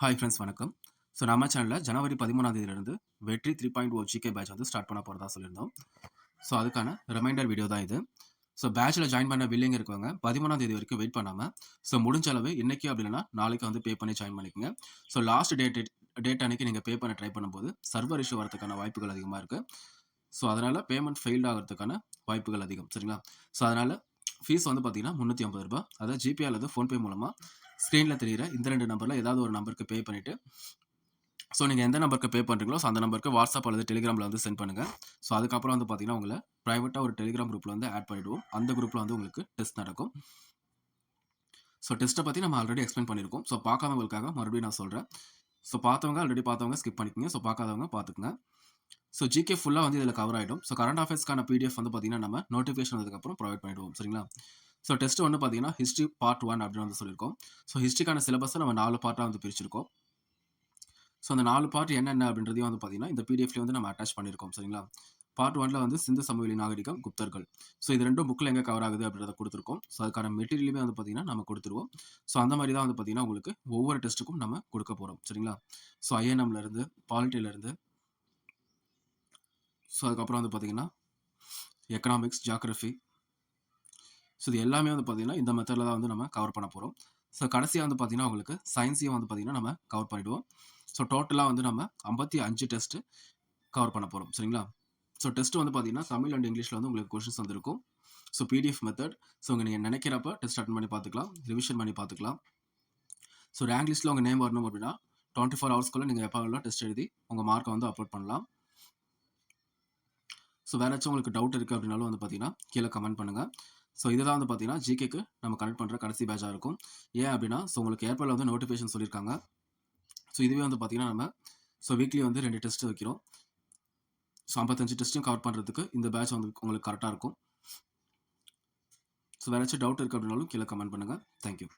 Hi friends வணக்கம். So நம்ம சேனலில் ஜனவரி பதிமூணாம் தேதியிலிருந்து Vetri three point O G K batch வந்து ஸ்டார்ட் பண்ண போகிறதா சொல்லியிருந்தோம். ஸோ அதுக்கான ரிமைண்டர் வீடியோ தான் இது. ஸோ பேட்சில் ஜாயின் பண்ண வில்லிங் இருக்கவங்க பதிமூணாம் தேதி வரைக்கும் வெயிட் பண்ணாமல் ஸோ முடிஞ்ச அளவு இன்றைக்கி அப்படின்னா இல்லைன்னா நாளைக்கு வந்து பே பண்ணி ஜாயின் பண்ணிக்கோங்க. ஸோ லாஸ்ட் டேட் டேட் அன்னைக்கு நீங்கள் பே பண்ண ட்ரை பண்ணும்போது சர்வர் இஷ்யூ வரதுக்கான வாய்ப்புகள் அதிகமாக இருக்குது ஸோ அதனால் பேமெண்ட் ஃபெயில்ட் ஆகிறதுக்கான வாய்ப்புகள் அதிகம் சரிங்களா? ஸோ அதனால் ஃபீஸ் வந்து பார்த்தீங்கன்னா முந்நூற்றி ஐம்பது ரூபா அதாவது ஜிபே அல்லது ஃபோன்பே மூலமாக ஸ்க்ரீனில் தெரிகிற இந்த ரெண்டு நம்பரில் ஏதாவது ஒரு நம்பருக்கு பே பண்ணிவிட்டு ஸோ நீங்கள் எந்த நம்பருக்கு பே பண்ணுறீங்களோ ஸோ அந்த நம்பருக்கு வாட்ஸ்அப் அல்லது டெலிகிராமில் வந்து சென்ட் பண்ணுங்கள் ஸோ அதுக்கப்புறம் வந்து பார்த்தீங்கன்னா உங்களை ப்ரைவேட்டாக ஒரு டெலிகிராம் குரூப்பில் வந்து ஆட் பண்ணிவிடுவோம் அந்த குரூப்பில் வந்து உங்களுக்கு டெஸ்ட் நடக்கும். ஸோ டெஸ்ட்டை பற்றி நம்ம ஆல்ரெடி எக்ஸ்பிளைன் பண்ணியிருக்கோம். ஸோ பார்க்காதவங்களுக்காக மறுபடியும் நான் சொல்கிறேன் ஸோ பார்த்தவங்க ஆல்ரெடி பார்த்தவங்க ஸ்கிப் பண்ணிக்கோங்க. ஸோ பார்க்காதவங்க பார்த்துக்குங்க. ஸோ ஜிகே ஃபுல்லாக வந்து இதில் கவர் ஆகிடும் ஸோ கரண்ட் அஃபேர்ஸ்க்கான பிடிஎஃப் வந்து பார்த்தீங்கன்னா நம்ம நோட்டிஃபிகேஷன் அதுக்கப்புறம் ப்ரொவைட் பண்ணிவிடுவோம் சரிங்களா? ஸோ டெஸ்ட் வந்து பார்த்தீங்கன்னா ஹிஸ்ட்ரி பார்ட் ஒன் அப்படின்னு வந்து சொல்லியிருக்கோம். ஸோ ஹிஸ்ட்ரிக்கான சிலபஸை நம்ம நாலு பார்ட்டாக வந்து பிரிச்சிருக்கோம். ஸோ அந்த நாலு பார்ட் என்னென்ன அப்படின்றதையும் வந்து பார்த்தீங்கன்னா இந்த பிடிஎஃப்லேயே வந்து நம்ம அட்டாச் பண்ணியிருக்கோம் சரிங்களா? பார்ட் ஒன்ல வந்து சிந்து சமவெளி நாகரிகம் குப்தர்கள். ஸோ இது ரெண்டும் புக்கில் எங்கே கவர் ஆகுது அப்படின்றத கொடுத்துருக்கோம். ஸோ அதுக்கான மெட்டீரியலுமே வந்து பார்த்தீங்கன்னா நம்ம கொடுத்துருவோம். ஸோ அந்த மாதிரி தான் வந்து பார்த்தீங்கன்னா உங்களுக்கு ஒவ்வொரு டெஸ்ட்டுக்கும் நம்ம கொடுக்க போகிறோம் சரிங்களா? ஸோ ஐஎன்எம்லேருந்து பாலிட்டிலேருந்து ஸோ அதுக்கப்புறம் வந்து பார்த்தீங்கன்னா எக்கனாமிக்ஸ் ஜாகிரஃபி ஸோ இது எல்லாமே வந்து பார்த்தீங்கன்னா இந்த மெத்தடில் தான் வந்து நம்ம கவர் பண்ண போகிறோம் ஸோ கடைசியாக வந்து பார்த்தீங்கன்னா உங்களுக்கு சயின்ஸையும் வந்து பார்த்தீங்கன்னா நம்ம கவர் பண்ணிவிடுவோம் ஸோ டோட்டலாக வந்து நம்ம ஐம்பத்தி அஞ்சு டெஸ்ட்டு கவர் பண்ண போகிறோம் சரிங்களா? ஸோ டெஸ்ட் வந்து பார்த்தீங்கன்னா தமிழ் அண்ட் இங்கிலீஷில் வந்து உங்களுக்கு கொஷின்ஸ் வந்திருக்கும். ஸோ பிடிஎஃப் மெத்தட் ஸோ உங்கள் நீங்கள் நினைக்கிறப்ப டெஸ்ட் அட்டன் பண்ணி பார்த்துக்கலாம் ரிவிஷன் பண்ணி பார்த்துக்கலாம் ஸோ ரேங்க் லிஸ்ட்டில் உங்கள் நேம் வரணும் அப்படின்னா டுவெண்ட்டி ஃபோர் ஹவர்ஸ்க்குள்ளே நீங்கள் எப்போ வேணாலும் டெஸ்ட் எழுதி உங்கள் மார்க்கை வந்து அப்லோட் பண்ணலாம். ஸோ வேறு ஏதாச்சும் உங்களுக்கு டவுட் இருக்குது அப்படின்னாலும் வந்து பார்த்தீங்கன்னா கீழே கமெண்ட் பண்ணுங்கள் ஸோ இதுதான் வந்து பார்த்தீங்கன்னா ஜிகேக்கு நம்ம கனெக்ட் பண்ணுற கடைசி பேட்சாக இருக்கும். ஏன் அப்படின்னா ஸோ உங்களுக்கு ஏர்போர்ட்டில் வந்து நோட்டிஃபிகேஷன் சொல்லியிருக்காங்க ஸோ இதுவே வந்து பார்த்தீங்கன்னா நம்ம ஸோ வீக்லி வந்து ரெண்டு டெஸ்ட் வைக்கிறோம். ஸோ ஐம்பத்தஞ்சு டெஸ்ட்டும் கவர் பண்ணுறதுக்கு இந்த பேட்ச் வந்து உங்களுக்கு கரெக்டாக இருக்கும். ஸோ வேறு ஏதாச்சும் டவுட் இருக்குது அப்படின்னாலும் கீழே கமெண்ட் பண்ணுங்கள் தேங்க்யூ